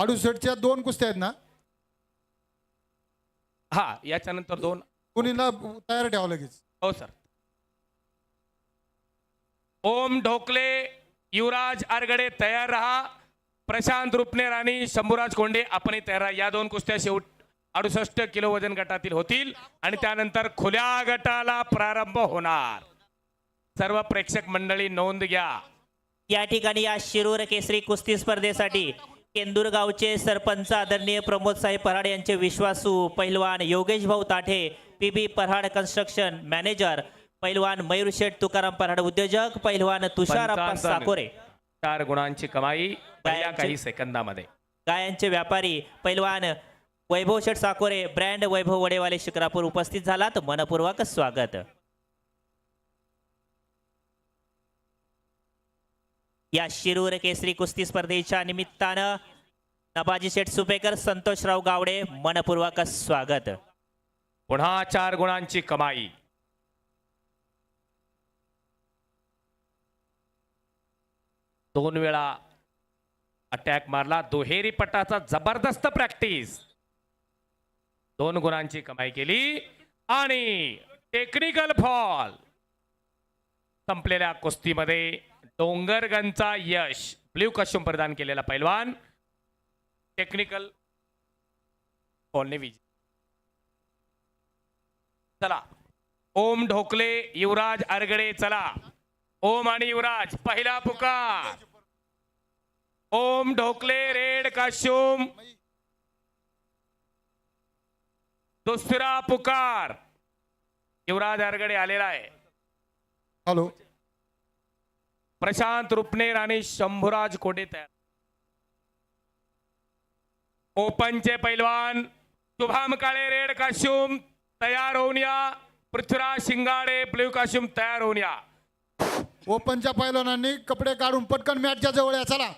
अडुसष्टच्या दोन कुस्त्या आहेत ना? हा याच्यानंतर दोन. कुणीला तयार ठेवा लगेच? हो सर. ओम ढोकले युवराज आरगडे तयार रहा. प्रशांत रुपनेर आणि शंभूराज कोंडे आपणही तयार राहा. या दोन कुस्त्या शेवट अडुसष्ट किलो वजन गटातील होतील आणि त्यानंतर खुल्या गटाला प्रारंभ होणार. सर्व प्रेक्षक मंडळी नोंद घ्या. या ठिकाणी या शिरूर केसरी कुस्ती स्पर्धेसाठी केंदूर गावचे सरपंच आदरणीय प्रमोद साहेब पराड यांचे विश्वासू पैलवान Yogesh Bhau Tathe P B Parad construction manager पैलवान मयूर शेठ तुकाराम पराड उद्योजक पैलवान तुषार. साकोरे. चार गुणांची कमाई काही सेकंदामध्ये. गायांचे व्यापारी पैलवान वैभव शेठ साकोरे ब्रँड वैभव वडेवाले शिक्रापूर उपस्थित झालात. मनपूर्वक स्वागत. या शिरूर केसरी कुस्ती स्पर्धेच्या निमित्तानं नबाजी शेठ सुपेकर संतोषराव गावडे मनपूर्वक स्वागत. पुन्हा चार गुणांची कमाई. दोन वेळा अटॅक मारला. दुहेरी पटाचा जबरदस्त प्रॅक्टिस दोन गुणांची कमाई केली आणि टेक्निकल फॉल संपलेल्या कुस्तीमध्ये डोंगरगंजचा यश. ब्ल्यू कॉस्ट्युम प्रदान केलेला पैलवान. टेक्निकल कॉलने विजय. चला. ओम ढोकले युवराज अरगडे चला. ओम आणि युवराज पहिला पुकार. ओम ढोकले रेड काश्यूम दुसरा पुकार. युवराज अरगडे आलेला आहे. हॅलो प्रशांत रुपनेर आणि शंभूराज कोडे तयार. ओपनचे पैलवान शुभाम काळे रेड काश्युम तयार होऊन या. पृथ्वीराज शिंगाडे ब्ल्यू काश्युम तयार होऊन या. ओपनच्या पैलवानांनी कपडे काढून पटकन मॅटच्या जवळ या चला.